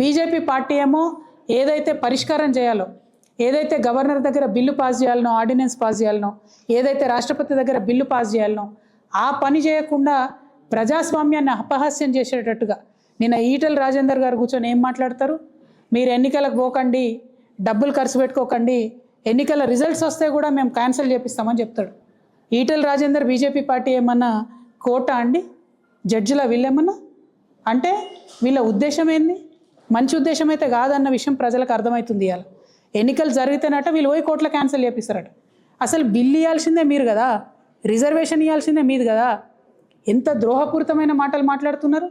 BJP party ఏమో ఏదైతే పరిష్కారం చేయాలో ఏదైతే గవర్నర్ దగ్గర బిల్లు పాస్ చేయాలనో ఆర్డినెన్స్ పాస్ చేయాలనో ఏదైతే రాష్ట్రపతి దగ్గర బిల్లు పాస్ చేయాలనో ఆ పని చేయకుండా ప్రజాస్వామ్యాన్ని అపహాస్యం చేసేటట్టుగా నిన్న ఈటల రాజేందర్ గారు కూర్చొని ఏం మాట్లాడతారు? మీరు ఎన్నికలకు పోకండి డబ్బులు ఖర్చు పెట్టుకోకండి ఎన్నికల రిజల్ట్స్ వస్తే కూడా మేము క్యాన్సిల్ చేపిస్తామని చెప్తాడు. ఈటల రాజేందర్ బీజేపీ పార్టీ ఏమన్నా కోట అండి? జడ్జిల వీళ్ళేమన్నా? అంటే వీళ్ళ ఉద్దేశం ఏంది? మంచి ఉద్దేశం అయితే కాదన్న విషయం ప్రజలకు అర్థమవుతుంది ఇవాళ ఎన్నికలు జరిగితేనట వీళ్ళు పోయి కోట్ల క్యాన్సిల్ చేపిస్తారట. అసలు బిల్లు ఇవ్వాల్సిందే మీరు కదా? రిజర్వేషన్ ఇవ్వాల్సిందే మీది కదా? ఎంత ద్రోహపూరితమైన మాటలు మాట్లాడుతున్నారు?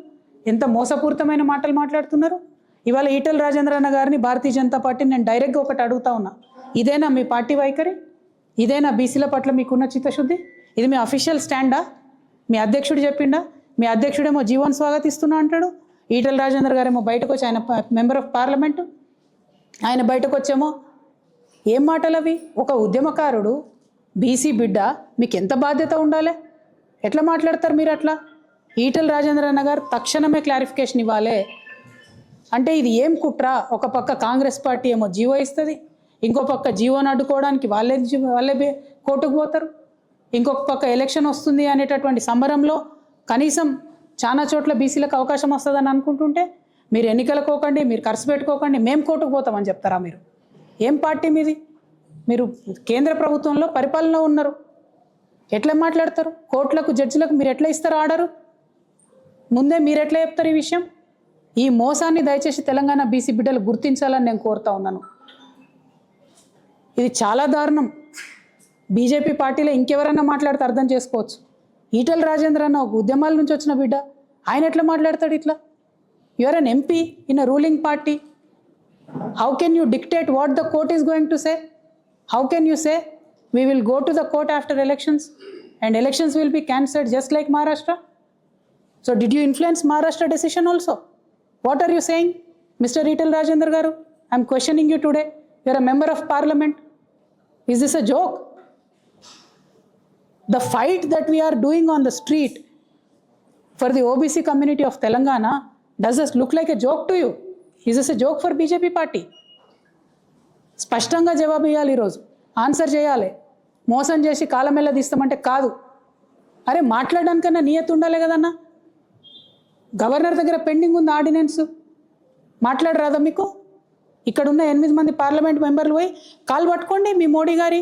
ఎంత మోసపూరితమైన మాటలు మాట్లాడుతున్నారు? ఇవాళ ఈటల రాజేంద్ర అన్న గారిని భారతీయ జనతా పార్టీని నేను డైరెక్ట్గా ఒకటి అడుగుతా ఉన్నా. ఇదేనా మీ పార్టీ వైఖరి? ఇదేనా బీసీల పట్ల మీకున్న చిత్తశుద్ధి? ఇది మీ అఫీషియల్ స్టాండా? మీ అధ్యక్షుడు చెప్పిండా? మీ అధ్యక్షుడేమో జీవన్ స్వాగతిస్తున్నా అంటాడు? ఈటల రాజేందర్ గారేమో బయటకు వచ్చి ఆయన మెంబర్ ఆఫ్ పార్లమెంటు. ఆయన బయటకు వచ్చేమో ఏం మాటలు అవి ఒక ఉద్యమకారుడు బీసీ బిడ్డ మీకు ఎంత బాధ్యత ఉండాలి? ఎట్లా మాట్లాడతారు మీరు అట్లా ఈటల రాజేంద్ర అన్న గారు తక్షణమే క్లారిఫికేషన్ ఇవ్వాలి. అంటే ఇది ఏం కుట్ర? ఒక పక్క కాంగ్రెస్ పార్టీ ఏమో జీవో ఇస్తుంది ఇంకో పక్క జీవోని అడ్డుకోవడానికి వాళ్ళే వాళ్ళే కోర్టుకు పోతారు. ఇంకొక పక్క ఎలక్షన్ వస్తుంది అనేటటువంటి సంబరంలో కనీసం చాలా చోట్ల బీసీలకు అవకాశం వస్తుందని అనుకుంటుంటే మీరు ఎన్నికలకు పోకండి మీరు ఖర్చు పెట్టుకోకండి మేము కోర్టుకు పోతామని చెప్తారా మీరు? ఏం పార్టీ మీది? మీరు కేంద్ర ప్రభుత్వంలో పరిపాలనలో ఉన్నారు. ఎట్లా మాట్లాడతారు? కోర్టులకు జడ్జిలకు మీరు ఎట్లా ఇస్తారు ఆర్డరు? ముందే మీరు ఎట్లా చెప్తారు ఈ విషయం? ఈ మోసాన్ని దయచేసి తెలంగాణ బీసీ బిడ్డలు గుర్తించాలని నేను కోరుతా ఉన్నాను. ఇది చాలా దారుణం. బీజేపీ పార్టీలో ఇంకెవరన్నా మాట్లాడితే అర్థం చేసుకోవచ్చు. ఈటల రాజేంద్ర అన్న ఒక ఉద్యమాల నుంచి వచ్చిన బిడ్డ. ఆయన ఎట్లా మాట్లాడతాడు ఇట్లా? Your an MP in a ruling party how can you dictate what the court is going to say how can you say we will go to the court after elections and elections will be cancelled just like Maharashtra so did you influence Maharashtra decision also what are you saying mister Etela Rajender garu I'm questioning you today you're a member of parliament is this a joke the fight that we are doing on the street for the OBC community of Telangana, does this look like a joke to you? Is this a joke for BJP party? స్పష్టంగా జవాబు ఇవ్వాలి ఈరోజు. Answer చేయాలి. మోసం చేసి కాలమెల్ల తీస్తామంటే కాదు. అరే మాట్లాడడానికన్నా నియత ఉండాలి కదన్నా? గవర్నర్ దగ్గర పెండింగ్ ఉంది ఆర్డినెన్స్. మాట్లాడరాదా మీకు? ఇక్కడ ఉన్న ఎనిమిది మంది పార్లమెంట్ మెంబర్లు పోయి కాలు పట్టుకోండి మీ మోడీ గారి.